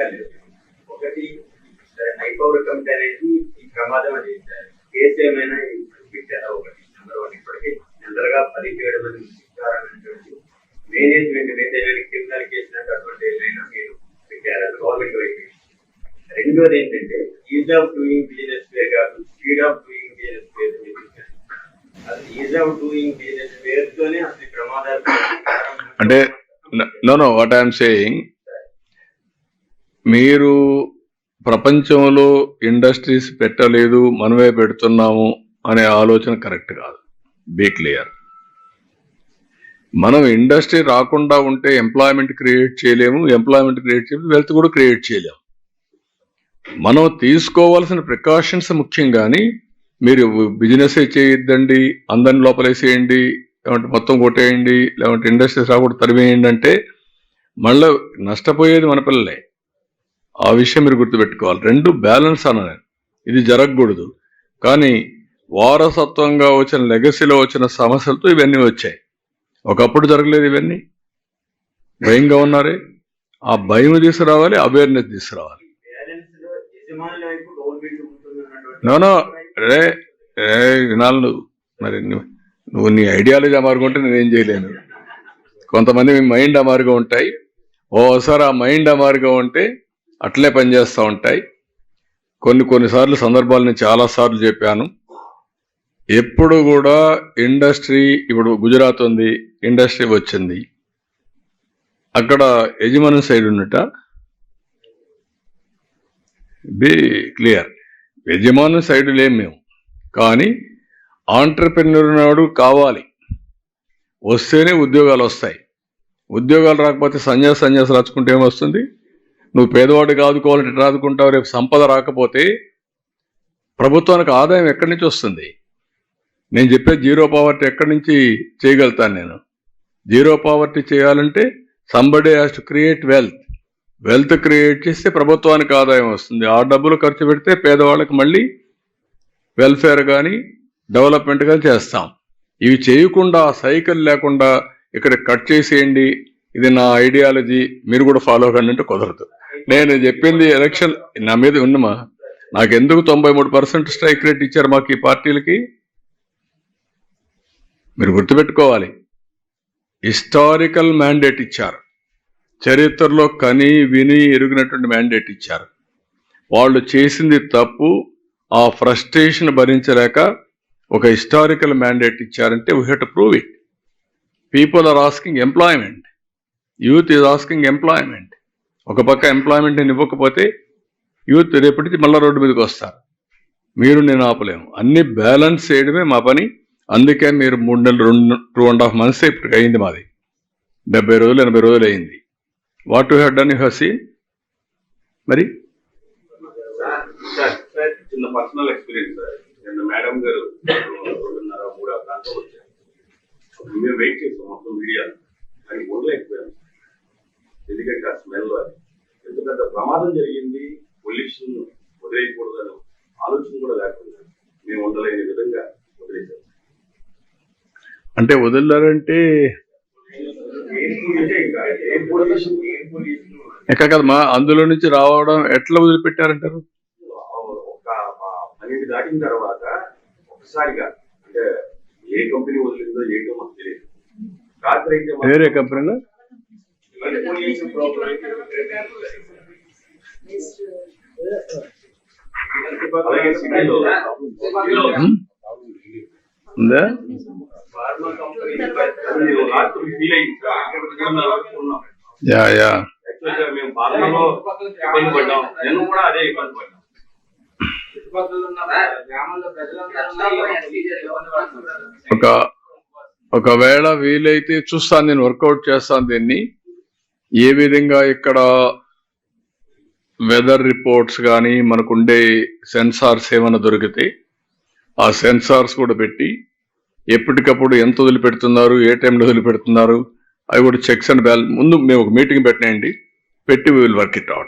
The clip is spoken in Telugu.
విషయాలు ఒకటి సరే హై పవర్ కమిటీ అనేది ఈ ప్రమాదం అనేది కేసు ఏమైనా పెట్టారా ఒకటి? నెంబర్ వన్ ఇప్పటికీ పని పదిహేడు మంది శిక్షారనేటువంటి మేనేజ్మెంట్ మీద ఏమైనా క్రిమినల్ కేసు అటువంటి ఏమైనా మీరు పెట్టారా? గవర్నమెంట్ వైపు. రెండోది ఏంటంటే ease of doing business way కాదు speed of doing business way అది ఈజ్ ఆఫ్ డూయింగ్ బిజినెస్ వేరుతోనే అసలు ప్రమాదాలు అంటే no no what I'm saying మీరు ప్రపంచంలో ఇండస్ట్రీస్ పెట్టలేదు మనమే పెడుతున్నాము అనే ఆలోచన కరెక్ట్ కాదు. Be clear. మనం ఇండస్ట్రీ రాకుండా ఉంటే ఎంప్లాయ్మెంట్ క్రియేట్ చేయలేము ఎంప్లాయ్మెంట్ క్రియేట్ చేయలేము వెల్త్ కూడా క్రియేట్ చేయలేము. మనం తీసుకోవాల్సిన ప్రికాషన్స్ ముఖ్యం కానీ మీరు బిజినెస్ చేయొద్దండి అందరిని లోపలేసేయండి లేకుంటే మొత్తం కొట్టేయండి లేకుంటే ఇండస్ట్రీస్ రాకుండా తరివేయండి అంటే మళ్ళీ నష్టపోయేది మన పిల్లలే. ఆ విషయం మీరు గుర్తుపెట్టుకోవాలి. రెండు బ్యాలెన్స్ అన్నది. ఇది జరగకూడదు. కానీ వారసత్వంగా వచ్చిన లెగసీలో వచ్చిన సమస్యలతో ఇవన్నీ వచ్చాయి. ఒకప్పుడు జరగలేదు ఇవన్నీ. భయంగా ఉన్నారే. ఆ భయం తీసుకురావాలి అవేర్నెస్ తీసుకురావాలి. నోనో రే రే వినాలి నువ్వు. మరి నువ్వు నువ్వు నీ ఐడియాలజీ అమారుకుంటే నేనేం చేయలేను. కొంతమంది మీ మైండ్ అమారుగా ఉంటాయి. ఓసారి ఆ మైండ్ అమారుగా ఉంటే అట్లే పనిచేస్తూ ఉంటాయి. కొన్ని కొన్నిసార్లు సందర్భాలని చాలాసార్లు చెప్పాను. ఎప్పుడు కూడా ఇండస్ట్రీ ఇప్పుడు గుజరాత్ ఉంది ఇండస్ట్రీ వచ్చింది. అక్కడ యజమాని సైడ్ ఉన్నట. Be clear. యజమాని సైడ్ లేం మేము. కానీ ఆంటర్ప్రెన్యూర్ నాడు కావాలి. వస్తేనే ఉద్యోగాలు వస్తాయి. ఉద్యోగాలు రాకపోతే సన్యాస సన్యాసం రాచుకుంటే ఏమొస్తుంది? నువ్వు పేదవాడికి కాదుకోవాలంటే రాదుకుంటావు రేపు సంపద రాకపోతే ప్రభుత్వానికి ఆదాయం ఎక్కడి నుంచి వస్తుంది? నేను చెప్పే జీరో పావర్టీ ఎక్కడి నుంచి చేయగలుగుతాను నేను? జీరో పావర్టీ చేయాలంటే somebody has to create wealth wealth create చేస్తే ప్రభుత్వానికి ఆదాయం వస్తుంది. ఆ డబ్బులు ఖర్చు పెడితే పేదవాళ్ళకి మళ్ళీ వెల్ఫేర్ కానీ డెవలప్మెంట్ కానీ చేస్తాం. ఇవి చేయకుండా సైకిల్ లేకుండా ఇక్కడ కట్ చేసేయండి. ఇది నా ఐడియాలజీ మీరు కూడా ఫాలో కండి అంటే కుదరదు. నేను చెప్పింది ఎలక్షన్ నా మీద ఉన్నమా? నాకు ఎందుకు తొంభై మూడు పర్సెంట్ స్ట్రైక్ రేట్ ఇచ్చారు మాకు ఈ పార్టీలకి? మీరు గుర్తుపెట్టుకోవాలి. హిస్టారికల్ మ్యాండేట్ ఇచ్చారు. చరిత్రలో కని విని ఎరిగినటువంటి మ్యాండేట్ ఇచ్చారు. వాళ్ళు చేసింది తప్పు ఆ ఫ్రస్ట్రేషన్ భరించలేక ఒక హిస్టారికల్ మ్యాండేట్ ఇచ్చారంటే we had prove it people are asking employment youth is asking employment. ఒక పక్క ఎంప్లాయ్మెంట్ నేను ఇవ్వకపోతే యూత్ రేపటికి మళ్ళీ రోడ్డు మీదకి వస్తారు. మీరు నేను ఆపలేము. అన్ని బ్యాలెన్స్ చేయడమే మా పని. అందుకే మీరు మూడు నెలలు రెండు టూ అండ్ హాఫ్ మంత్స్ ఇప్పటికి అయింది మాది. డెబ్బై రోజులు ఎనభై రోజులు అయింది. What you have done you have seen? మరి? చిన్న పర్సనల్ ఎక్స్పీరియన్స్ నిన్న మేడం గారు రెండున్నర మూడు ప్రాంతం వచ్చారు. మేము వెయిట్ చేసాం మొత్తం మీడియా అది వదలేకపోయాం ఎందుకంటే ఆ స్మెల్ అది. ఎందుకంటే ప్రమాదం జరిగింది పొల్యూషన్ వదిలేయకూడదని ఆలోచన కూడా లేకుండా మేము ఉండలేని విధంగా వదిలేసాం అంటే వదిలారంటే ఎక్కడ కదమ్మా అందులో నుంచి రావడం ఎట్లా వదిలిపెట్టారంటారు? ఒక పన్నెండు దాటిన తర్వాత ఒకసారిగా అంటే ఏ కంపెనీ వదిలిందో ఏంటో మాకు తెలియదు. రాత్రి అయితే వేరే కంపెనీలో ఉందా. Yeah yeah. మేము పాలనలో ఇబ్బంది పడ్డాం. నేను కూడా అదే ఇబ్బంది ప్రజలందరూ ఇబ్బంది పడుతున్నారు ఒక ఒకవేళ వీలైతే చూస్తాను నేను వర్కౌట్ చేస్తాను దీన్ని. ఏ విధంగా ఇక్కడ వెదర్ రిపోర్ట్స్ కానీ మనకుండే సెన్సార్స్ ఏమైనా దొరికితే ఆ సెన్సార్స్ కూడా పెట్టి ఎప్పటికప్పుడు ఎంత వదిలిపెడుతున్నారు ఏ టైంలో వదిలిపెడుతున్నారు అవి కూడా చెక్స్ అండ్ బ్యాలెన్స్ ముందు మేము ఒక మీటింగ్ పెట్టినాయండి పెట్టి విల్ వర్క్ ఇట్ అవుట్